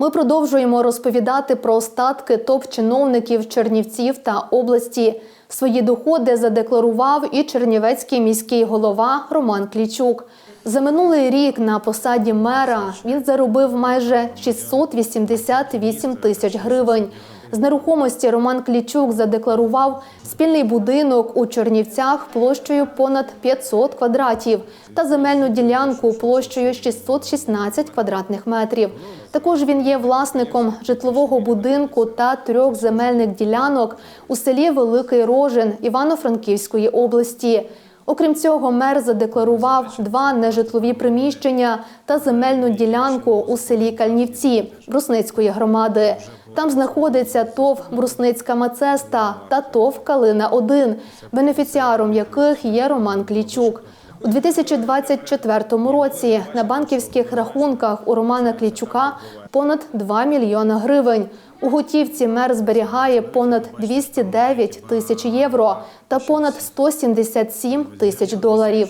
Ми продовжуємо розповідати про статки топ-чиновників Чернівців та області. Свої доходи задекларував і чернівецький міський голова Роман Клічук. За минулий рік на посаді мера він заробив майже 688 тисяч гривень. З нерухомості Роман Клічук задекларував спільний будинок у Чернівцях площею понад 500 квадратів та земельну ділянку площею 616 квадратних метрів. Також він є власником житлового будинку та трьох земельних ділянок у селі Великий Рожин Івано-Франківської області. Окрім цього, мер задекларував два нежитлові приміщення та земельну ділянку у селі Кальнівці Брусницької громади. Там знаходиться ТОВ Брусницька Мацеста та ТОВ Калина 1 бенефіціаром яких є Роман Клічук. У 2024 році на банківських рахунках у Романа Клічука понад 2 мільйона гривень. У готівці мер зберігає понад 209 тисяч євро та понад 177 тисяч доларів.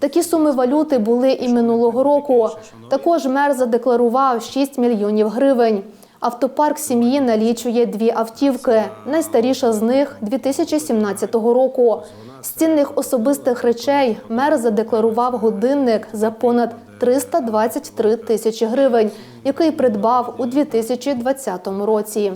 Такі суми валюти були і минулого року. Також мер задекларував 6 мільйонів гривень. Автопарк сім'ї налічує дві автівки. Найстаріша з них 2017 року. З цінних особистих речей мер задекларував годинник за понад 323 тисячі гривень, який придбав у 2020 році.